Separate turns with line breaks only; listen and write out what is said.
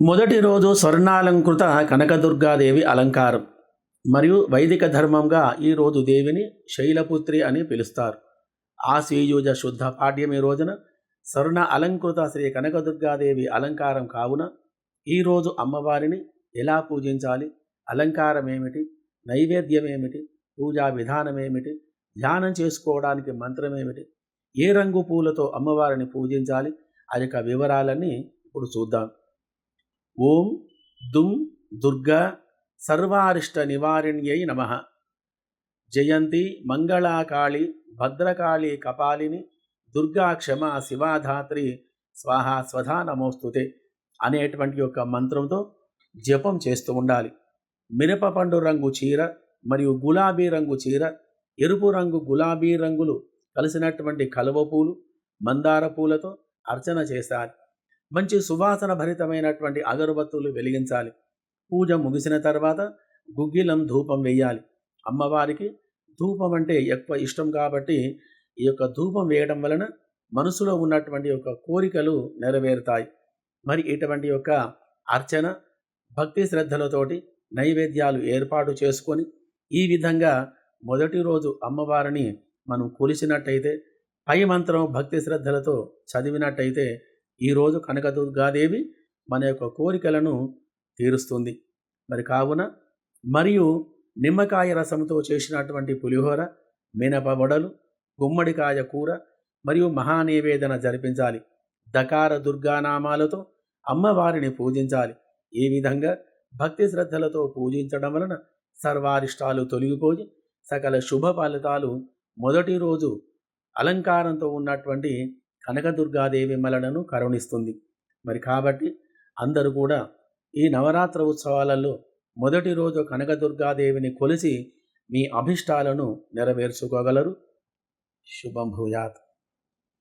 మొదటి రోజు స్వర్ణాలంకృత కనకదుర్గాదేవి అలంకారం. మరియు వైదిక ధర్మంగా ఈ రోజు దేవిని శైలపుత్రి అని పిలుస్తారు. ఆశ్వీయుజ శుద్ధ పాఠ్యమి రోజున స్వర్ణ అలంకృత శ్రీ కనకదుర్గాదేవి అలంకారం కావున ఈరోజు అమ్మవారిని ఎలా పూజించాలి? అలంకారం ఏమిటి నైవేద్యం ఏమిటి పూజా విధానం ఏమిటి ధ్యానం చేసుకోవడానికి మంత్రం ఏమిటి ఏ రంగు పూలతో అమ్మవారిని పూజించాలి? ఆ యొక్క వివరాలన్నీ ఇప్పుడు చూద్దాం. ఓం దుం దుర్గా సర్వారిష్ట నివారిణ్యై నమ. జయంతి మంగళాకాళి భద్రకాళి కపాలిని దుర్గా క్షమ శివాధాత్రి స్వాహా స్వధా నమోస్తుతే అనేటువంటి యొక్క మంత్రంతో జపం చేస్తూ ఉండాలి. మిరప పండు రంగు చీర మరియు గులాబీ రంగు చీర ఎరుపు రంగు గులాబీ రంగులు కలిసినటువంటి కలువ పూలు మందార పూలతో అర్చన చేశారు మంచి సువాసన భరితమైనటువంటి అగరబత్తులు వెలిగించాలి. పూజ ముగిసిన తర్వాత గుగ్గిలం ధూపం వేయాలి అమ్మవారికి ధూపం అంటే ఎక్కువ ఇష్టం కాబట్టి ఈ యొక్క ధూపం వేయడం వలన మనసులో ఉన్నటువంటి యొక్క కోరికలు నెరవేరుతాయి. మరి ఇటువంటి యొక్క అర్చన భక్తి శ్రద్ధలతోటి నైవేద్యాలు ఏర్పాటు చేసుకొని ఈ విధంగా మొదటి రోజు అమ్మవారిని మనం కొలిసినట్టయితే పై మంత్రం భక్తి శ్రద్ధలతో చదివినట్టయితే ఈరోజు కనకదుర్గాదేవి మన యొక్క కోరికలను తీరుస్తుంది. మరి కావున మరియు నిమ్మకాయ రసంతో చేసినటువంటి పులిహోర మినప వడలు గుమ్మడికాయ కూర మరియు మహానివేదన జరిపించాలి. దకార దుర్గానామాలతో అమ్మవారిని పూజించాలి. ఈ విధంగా? భక్తి శ్రద్ధలతో పూజించడం వలన సర్వారిష్టాలు తొలగిపోయి సకల శుభ ఫలితాలు మొదటి రోజు అలంకారంతో ఉన్నటువంటి కనకదుర్గాదేవి మలనను కరుణిస్తుంది. మరి కాబట్టి అందరూ కూడా ఈ నవరాత్ర ఉత్సవాలలో మొదటి రోజు కనకదుర్గాదేవిని కొలిసి మీ అభిష్టాలను నెరవేర్చుకోగలరు. శుభం భూయాత్.